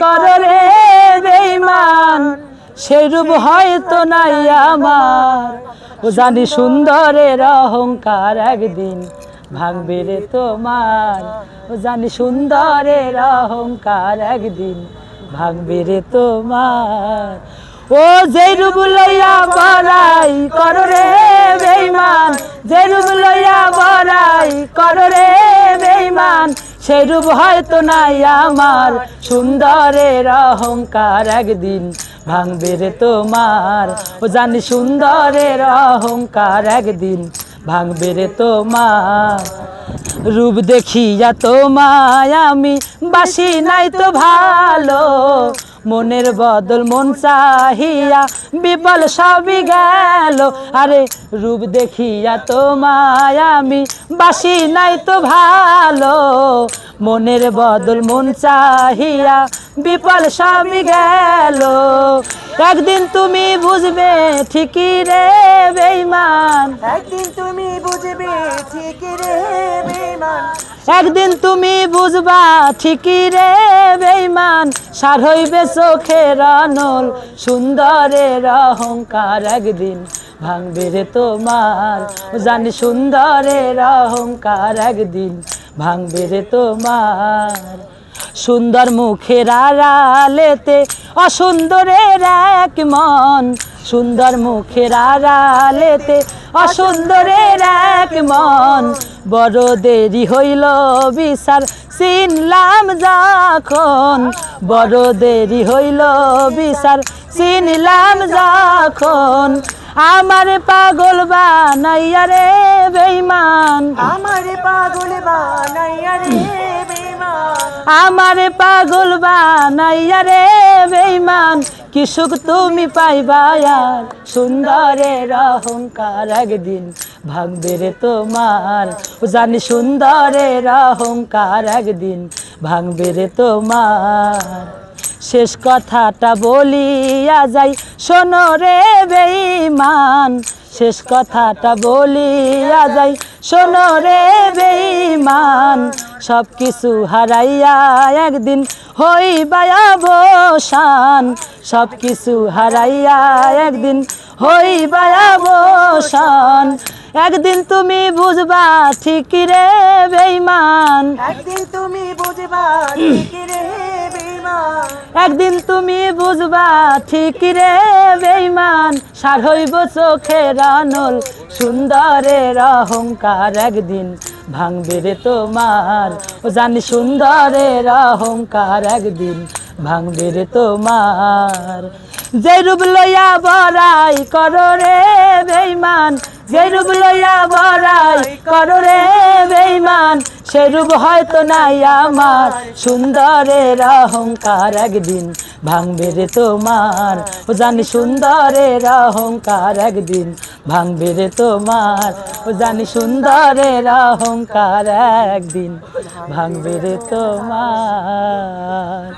করো রে বেঈমান সেই হয়তো নাই আমার। ও জানি সুন্দরের অহংকার একদিন ভাঙবে রে তোমার। ও জানি সুন্দরের অহংকার একদিন ভাঙবে রে তোমার। ও যেই রূপ লইয়া বড়াই করো রে বেঈমান যে রূপ লইয়া বড়াই করো রে বেঈমান সেই রূপ হয়তো নাই আমার। সুন্দরের অহংকার একদিন ভাঙবে রে তোমার। ও জানি সুন্দরের অহংকার একদিন ভাঙবে রে তোমার। রূপ দেখিয়া তোমায় আমি বাসি নাই তো ভালো। মনের বদল মন চাহিয়া বিপল সবই গেল। আরে রূপ দেখিয়া তোমায় আমি বাসি নাই তো ভালো। মনের বদল মন চাহিয়া বিপল সবই গেল। একদিন তুমি বুঝবে ঠিকই রে বেইমান একদিন তুমি বুঝবে ঠিকই রে বেমান একদিন তুমি বুঝবা ঠিকই রে বেইমান সার হইবে চোখের অনল সুন্দরের অহংকার একদিন ভাঙবে রে তোমার। জানি সুন্দরের অহংকার একদিন ভাঙবে রে তোমার। সুন্দর মুখের আড়ালেতে অসুন্দরের এক মন। সুন্দর মুখের আড়ালেতে অসুন্দরের এক মন। বড় দেরি হইল বিচার, চিনলাম যখন। বড় দেরি হইল বিচার, চিনলাম যখন। আমার পাগল বানাইয়া রে বেইমান আমার পাগল বানাইয়া রে বেমান আমার পাগল বানাইয়া রে বেইমান কি সুখ তুমি পাইবা আর সুন্দরের অহংকার একদিন ভাঙবে রে তোমার। জানি সুন্দরের অহংকার একদিন ভাঙবে রে তোমার। শেষ কথাটা বলিয়া যাই, শোনো রে বেইমান শেষ কথাটা বলিয়া যাই, শোনো রে সব কিছু হারাইয়া একদিন হইবা অবসান। সব কিছু হারাইয়া একদিন হইবা অবসান। একদিন তুমি বুঝবা ঠিকই রে বেইমান একদিন তুমি বুঝবা ঠিক রে একদিন তুমি বুঝবা ঠিক রে বেইমান সার হইব চোখের আনল সুন্দরের অহংকার একদিন ভাঙবে রে তোমার। ও জানি সুন্দরের অহংকার একদিন ভাঙবে রে তোমার। যে রূপ লইয়া বড়াই করো রে বেইমান যে রূপ লইয়া বড়াই করো রে বেইমান সে রূপ হয়তো নাই আমার। সুন্দরের অহংকার একদিন ভাঙবে রে তোমার। ও জানি সুন্দরের অহংকার একদিন ভাঙবে রে তোমার। ও জানি সুন্দরের অহংকার একদিন ভাঙবে রে তোমার।